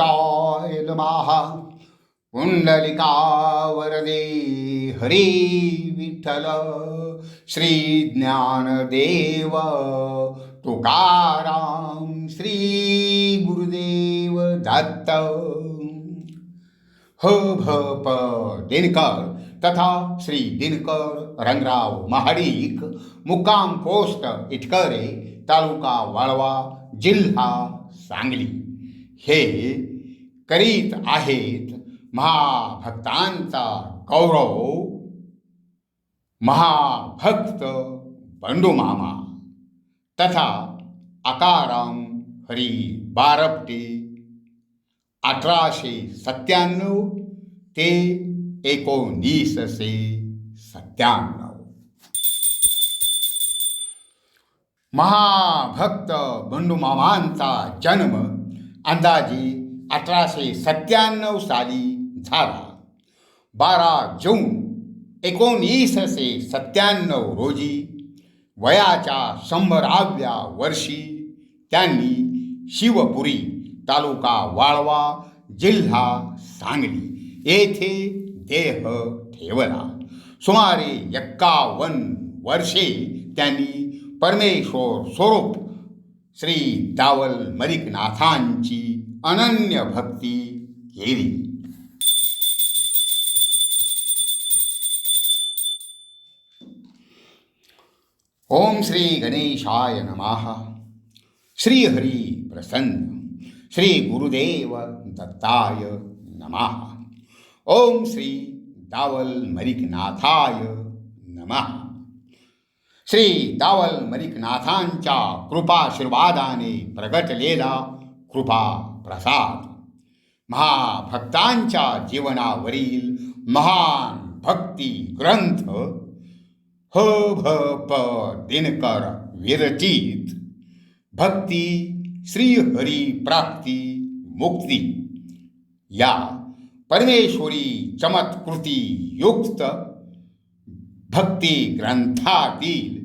पुरुषाय नमः। पुंडलिका वरदे हरी विठ्ठल। श्री ज्ञानदेव तुकाराम श्री गुरुदेव दत्त। ह भ प दिनकर तथा श्री दिनकर रंगराव महाडिक मुक्काम पोस्ट इटकरे तालुका वाळवा जिल्हा सांगली। हे करीत आहेत महाभक्तांचा गौरव. महाभक्त बंडूमामा तथा आकाराम हरी बारपटे. अठराशे सत्त्याण्णव ते एकोणीसशे सत्त्याण्णव. महाभक्त बंडूमामांचा जन्म अंदाजे अठराशे सत्त्याण्णव साली झाला. बारा जून एकोणीसशे सत्त्याण्णव रोजी वयाच्या शंभराव्या वर्षी त्यांनी शिवपुरी तालुका वाळवा जिल्हा सांगली येथे देह ठेवला. सुमारे एक्कावन्न वर्षे त्यांनी परमेश्वर स्वरूप श्री दावल मरिकनाथांची अनन्य भक्ती केली ओम श्री गणेशाय नमः. श्री हरी प्रसन्न. श्री गुरुदेव दत्ताय नमः. ओम श्री दावल मरिकनाथाय नमः. श्री दावल मलिकनाथांच्या कृपाशीर्वादाने प्रगटलेला कृपा प्रसाद महाभक्तांच्या जीवनावरील महान भक्ती ग्रंथ ह भ प दिनकर विरचित. भक्ती श्रीहरी प्राप्ती मुक्ती. या परमेश्वरी चमत्कृती युक्त भक्ती ग्रंथातील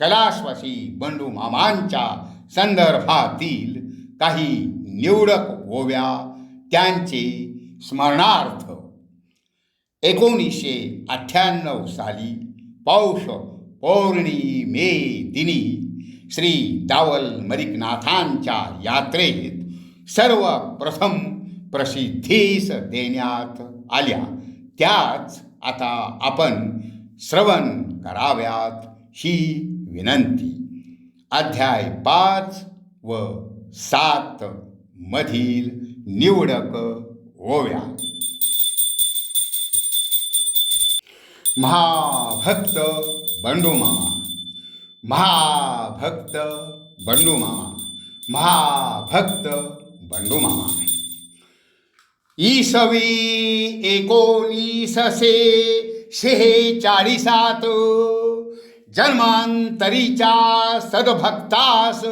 कैलासवासी बंडू मामांच्या संदर्भातील काही निवडक ओव्या त्यांचे स्मरणार्थ एकोणीसशे अठ्ठ्याण्णव साली पौष पौर्णिमे दिनी श्री दावल मलिकनाथांच्या यात्रेत सर्वप्रथम प्रसिद्धीस देण्यात आल्या. त्याच आता आपण श्रवण कराव्यात. ही विनंती. अध्याय पाच व सात मधील निवडक ओव्या. महाभक्त बंडूमामा महाभक्त बंडूमामा महाभक्त बंडूमामा इसवी एकोणीसशे शेहेचाळीसात जन्मांतरीच्या सद्भक्तास.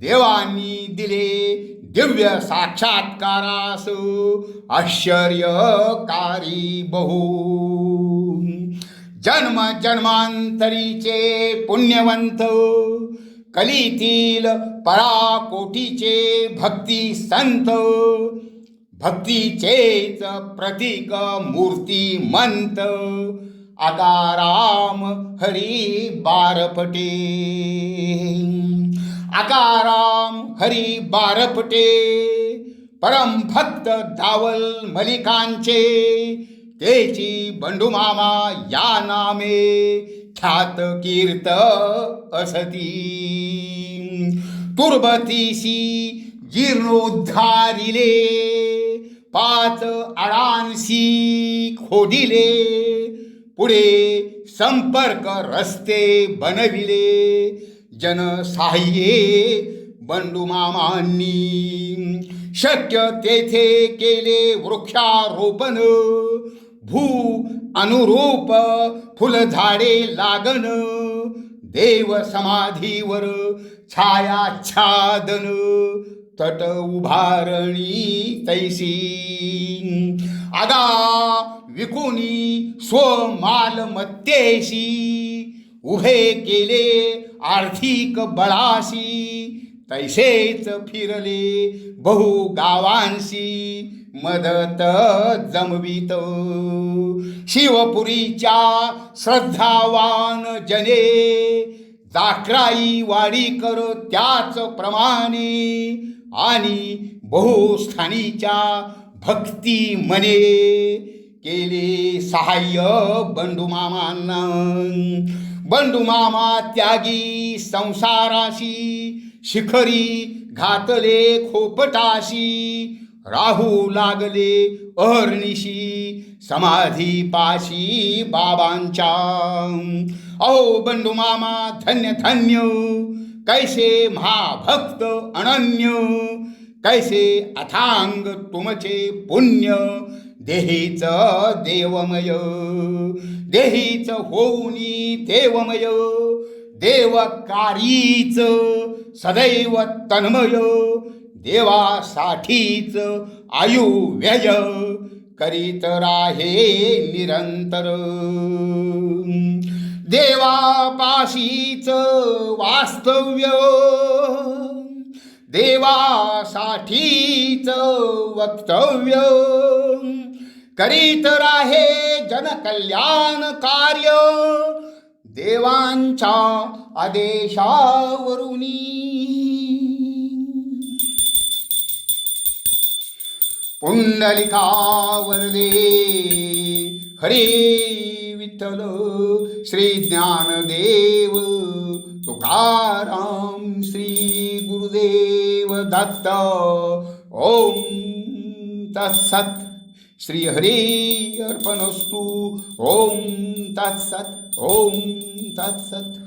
देवानी दिले दिव्य साक्षात्कारास. आश्चर्यकारी बहु. जन्म जन्मांतरीचे पुण्यवंत. कलीतील पराकोटीचे भक्ती संत. भक्तीचेच प्रतीक मूर्तिमंत. आकाराम हरी बारपटे. आकाराम हरी बारपटे. परम भक्त धावल मलिकांचे. तेची बंडुमामा या नामे ख्यात कीर्त असती. तुर्बतीसी जीर्णोद्धारिले पाच अडांशी खोदिले. पुढे संपर्क रस्ते बनविले. जनसाह्ये बंडुमामांनी शक्य तेथे केले वृक्षारोपण. भू अनुरूप फुलझाडे लागन देव समाधीवर छायाच्छादन तट उभारणी तैसी। आगा विकुनी स्वमालमत्तेशी उभे केले आर्थिक बळाशी तैसेच फिरले बहु गावांशी मदत जमवित. शिवपुरीच्या श्रद्धावान जने जाकराई वाडी कर त्याच प्रमाणे आणि बहुस्थानीच्या भक्ती मने केले सहाय्य बंडुमामांना बंडुमामा त्यागी संसाराशी शिखरी घातले खोपटाशी राहू लागले अहर्निशी समाधी पाशी बाबांच्या. अहो बंडू मामा धन्य धन्य कैसे महाभक्त अनन्य कैसे अथांग तुमचे पुण्य देहीच देवमय देहीच होऊनी देवमय देवकारीच सदैव तन्मय देवासाठीच आयु व्यय करीत राहे निरंतर. देवापाशीच वास्तव्य देवासाठीच वक्तव्य. करीत राहे जनकल्याण कार्य देवांच्या आदेशावरुणी पुंडलिकावरदे हरी विठ्ठल श्री ज्ञानदेव तुकाराम श्री गुरुदेव दत्त। ओम तत्सत। श्री हरी अर्पणस्तु। ओम तत्सत। ओम तत्सत।